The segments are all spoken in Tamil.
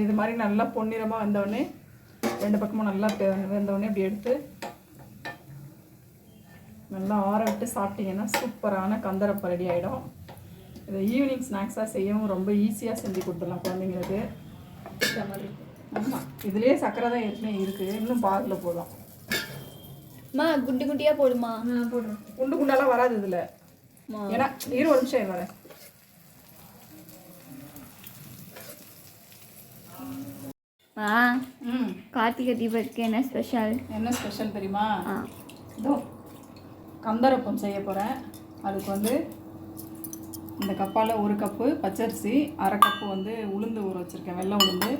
இது மாதிரி நல்லா பொன்னிறமாக வந்தோடனே ரெண்டு பக்கமும் நல்லா வெந்தோடனே இப்படி எடுத்து நல்லா ஆற விட்டு சாப்பிட்டீங்கன்னா சூப்பரான கந்தரப்பம் ரெடி ஆகிடும் இதை ஈவினிங் ஸ்நாக்ஸாக செய்யவும் ரொம்ப ஈஸியாக செஞ்சு கொடுத்துடலாம் குழந்தைங்களுக்கு. ஆமாம் இதுலேயே சக்கரை தான் ஏற்கனவே இருக்குது இன்னும் பாகில் போதும் அம்மா குட்டி குட்டியாக போடுமா? நான் போடுறேன் குண்டு குண்டாலாம் வராது இதில். அம்மா ஏன்னா இரு ஒரு நிமிஷம் வரேன். ஆ ம். கார்த்திகை தீபத்துக்கு என்ன ஸ்பெஷல் என்ன ஸ்பெஷல் தெரியுமா? இதோ கந்தரப்பம் செய்ய போகிறேன் அதுக்கு வந்து இந்த கப்பால் ஒரு கப்பு பச்சரிசி அரை கப்பு வந்து உளுந்து ஊற வச்சுருக்கேன் வெள்ளை உளுந்து.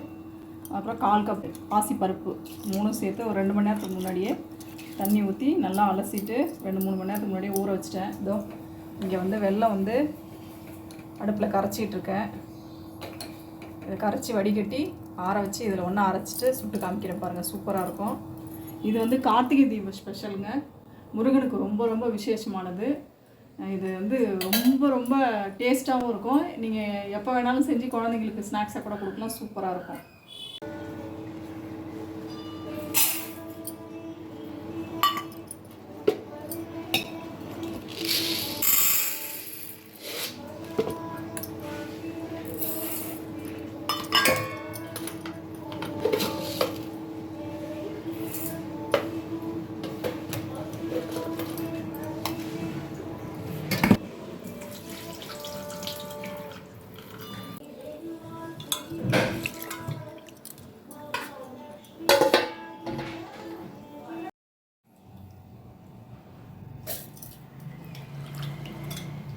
அப்புறம் கால் கப்பு பாசி பருப்பு மூணும் சேர்த்து ஒரு ரெண்டு மணி நேரத்துக்கு முன்னாடியே தண்ணி ஊற்றி நல்லா அலசிட்டு ரெண்டு மூணு மணி நேரத்துக்கு முன்னாடியே ஊற வச்சிட்டேன். இதோ இங்கே வந்து வெல்லம் வந்து அடுப்பில் கரைச்சிட்டு இருக்கேன். இதை கரைச்சி வடிகட்டி ஆற வச்சு இதில் ஒன்றா அரைச்சிட்டு சுட்டு காமிக்கிறேன் பாருங்கள் சூப்பராக இருக்கும். இது வந்து கார்த்திகை தீப ஸ்பெஷலுங்க முருகனுக்கு ரொம்ப ரொம்ப விசேஷமானது. இது வந்து ரொம்ப ரொம்ப டேஸ்ட்டாகவும் இருக்கும். நீங்கள் எப்போ வேணாலும் செஞ்சு குழந்தைங்களுக்கு ஸ்நாக்ஸை கூட கொடுக்கலாம் சூப்பராக இருக்கும்.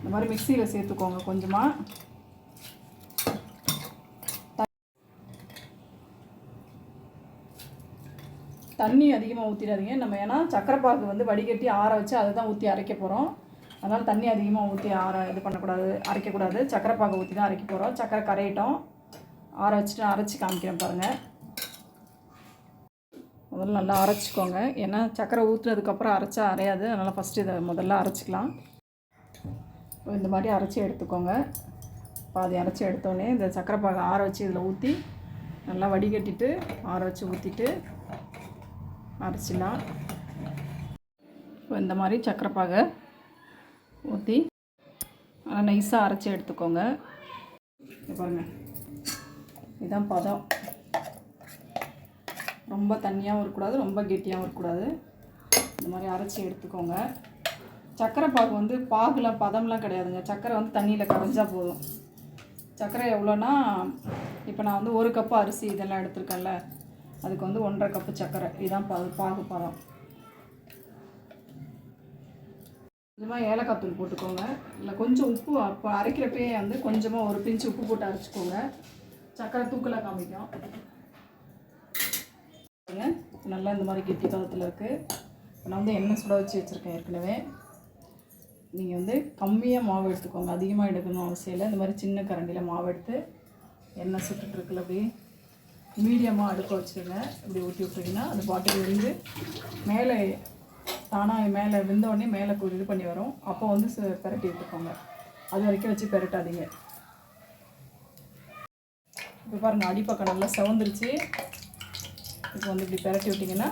இந்த மாதிரி மிக்சியில் சேர்த்துக்கோங்க கொஞ்சமாக தண்ணி அதிகமாக ஊற்றிடாதீங்க நம்ம ஏன்னா சக்கரைப்பாகு வந்து வடிகட்டி ஆற வச்சு அதை தான் ஊற்றி அரைக்க போகிறோம் அதனால் தண்ணி அதிகமாக ஊற்றி ஆற இது பண்ணக்கூடாது அரைக்கக்கூடாது. சக்கரைப்பாகு ஊற்றி தான் அரைக்க போகிறோம் சக்கரை கரையிட்டோம். ஆற வச்சுட்டு அரைச்சி காமிக்கிறேன் பாருங்கள் முதல்ல நல்லா அரைச்சிக்கோங்க. ஏன்னா சக்கரை ஊற்றுனதுக்கப்புறம் அரைச்சா அரையாது. அதனால் ஃபஸ்ட்டு இதை முதல்ல அரைச்சிக்கலாம். இந்த மாதிரி அரைச்சி எடுத்துக்கோங்க. பாதி அரைச்சி எடுத்தோடனே இந்த சக்கரை பாகை ஆற வச்சு இதில் ஊற்றி நல்லா வடிகட்டிட்டு ஆற வச்சு ஊற்றிட்டு அரைச்சிடலாம். இப்போ இந்த மாதிரி சக்கரை பாகை ஊற்றி நல்லா நைஸாக அரைச்சி எடுத்துக்கோங்க. இங்க பாருங்கள் இதுதான் பதம். ரொம்ப தண்ணியாகவும் இருக்கக்கூடாது ரொம்ப கெட்டியாகவும் இருக்கக்கூடாது. இந்த மாதிரி அரைச்சி எடுத்துக்கோங்க. சர்க்கரை பாகு வந்து பாகுலாம் பதம்லாம் கிடையாதுங்க. சர்க்கரை வந்து தண்ணியில் கரைஞ்சால் போதும். சர்க்கரை எவ்வளோன்னா இப்போ நான் வந்து ஒரு கப்பு அரிசி இதெல்லாம் எடுத்திருக்கேன்ல அதுக்கு வந்து ஒன்றரை கப்பு சர்க்கரை இதுதான் பா பாகு பதம். கொஞ்சமாக ஏலக்காய் தூள் போட்டுக்கோங்க. இல்லை கொஞ்சம் உப்பு அப்போ அரைக்கிறப்பே வந்து கொஞ்சமாக ஒரு பிஞ்சு உப்பு போட்டு அரைச்சிக்கோங்க. சர்க்கரை தூக்கலாக காமிக்கும். நல்லா இந்த மாதிரி கெட்டி பதத்தில் இருக்குது இப்போ நான் வந்து எண்ணெய் சுட வச்சு வச்சுருக்கேன் ஏற்கனவே. நீங்கள் வந்து கம்மியாக மாவு எடுத்துக்கோங்க. அதிகமாக எடுக்கணும் அவசியம் இல்லை. இந்த மாதிரி சின்ன கரண்டியில் மாவு எடுத்து எண்ணெய் சுட்டுட்ருக்குல அப்படி மீடியமாக அடுக்க வச்சுருங்க. இப்படி ஊற்றி விட்ருங்கன்னா அது பாட்டுக்கு வந்து மேலே தானாக மேலே விழுந்தோடனே மேலே இது பண்ணி வரும். அப்போ வந்து பெரட்டி பிரட்டி விட்டுக்கோங்க அது வரைக்கும் வச்சு பெரட்டாதீங்க. இப்போ பாருங்கள் அடிப்பக்கம் நல்லா செவந்துருச்சு. இப்போ வந்து இப்படி பெரட்டி விட்டிங்கன்னா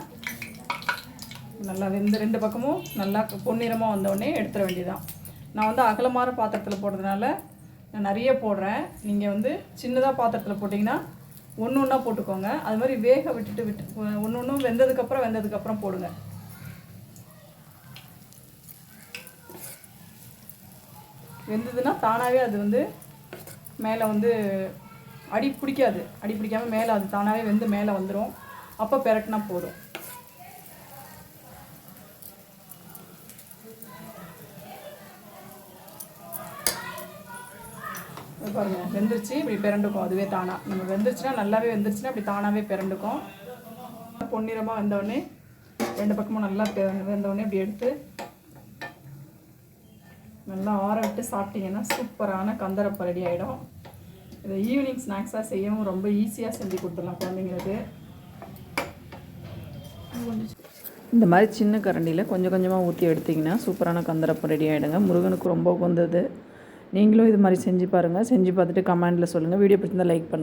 நல்லா வெந்து ரெண்டு பக்கமும் நல்லா பொன்னிறமாக வந்தோடனே எடுத்துட வேண்டியதான் நான் வந்து அகலமான பாத்திரத்தில் போடுறதுனால நான் நிறைய போடுறேன். நீங்கள் வந்து சின்னதாக பாத்திரத்தில் போட்டிங்கன்னா ஒன்று ஒன்றா போட்டுக்கோங்க. அது மாதிரி வேக விட்டுட்டு விட்டு ஒன்று ஒன்றும் வெந்ததுக்கப்புறம் வெந்ததுக்கப்புறம் போடுங்க. வெந்ததுன்னா தானாகவே அது வந்து மேலே வந்து அடி பிடிக்காது. அடி பிடிக்காமல் மேலே அது தானாகவே வெந்து மேலே வந்துடும் அப்போ பெரட்டினா போதும். பாருங்கள் பாருங்க வெந்துருச்சு. இப்படி பிறண்டுக்கும். அதுவே தானா. நம்ம வெந்துருச்சுன்னா நல்லாவே வெந்துருச்சுன்னா இப்படி தானாகவே பிறண்டுக்கும். பொன்னிறமாக வெந்தவுடனே ரெண்டு பக்கமும் நல்லா பெ- வெந்தவுடனே இப்படி எடுத்து நல்லா ஆற விட்டு சாப்பிட்டீங்கன்னா சூப்பரான கந்தரப்பை ரெடி ஆகிடும் இதை ஈவினிங் ஸ்நாக்ஸாக செய்யவும் ரொம்ப ஈஸியாக செஞ்சு கொடுத்துடலாம் குழந்தைங்களுக்கு. இந்த மாதிரி சின்ன கரண்டியில் கொஞ்சம் கொஞ்சமாக ஊற்றி எடுத்திங்கன்னா சூப்பரான கந்தரப்பை ரெடி ஆகிடுங்க முருகனுக்கு ரொம்ப உகந்தது. நீங்களும் இது மாதிரி செஞ்சு பாருங்கள் செஞ்சு பார்த்துட்டு கமெண்டில் சொல்லுங்கள் வீடியோ பிடிச்சிருந்தால் லைக் பண்ணுங்கள்